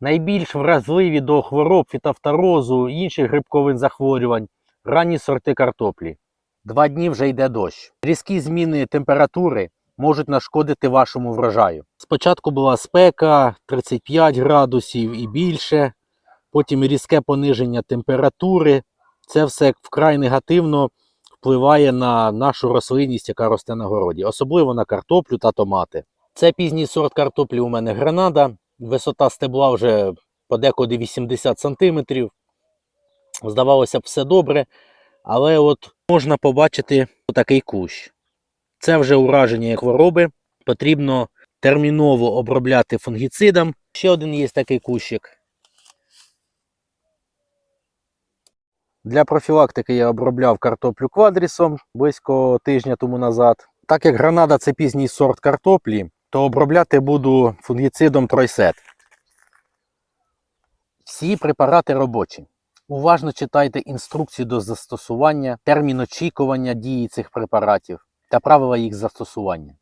Найбільш вразливі до хвороб фітофторозу і інших грибкових захворювань ранні сорти картоплі. Два дні вже йде дощ. Різкі зміни температури можуть нашкодити вашому врожаю. Спочатку була спека 35 градусів і більше, потім різке пониження температури. Це все вкрай негативно впливає на нашу рослинність, яка росте на городі, особливо на картоплю та томати. Це пізній сорт картоплі у мене гранада. Висота стебла вже подекуди 80 см. Здавалося б, все добре, але от можна побачити такий кущ. Це вже ураження хвороби. Потрібно терміново обробляти фунгіцидом. Ще один є такий кущик. Для профілактики я обробляв картоплю квадрісом близько тижня тому назад. Так як гранада це пізній сорт картоплі, то обробляти буду фунгіцидом тройсет. Всі препарати робочі. Уважно читайте інструкції до застосування, термін очікування дії цих препаратів та правила їх застосування.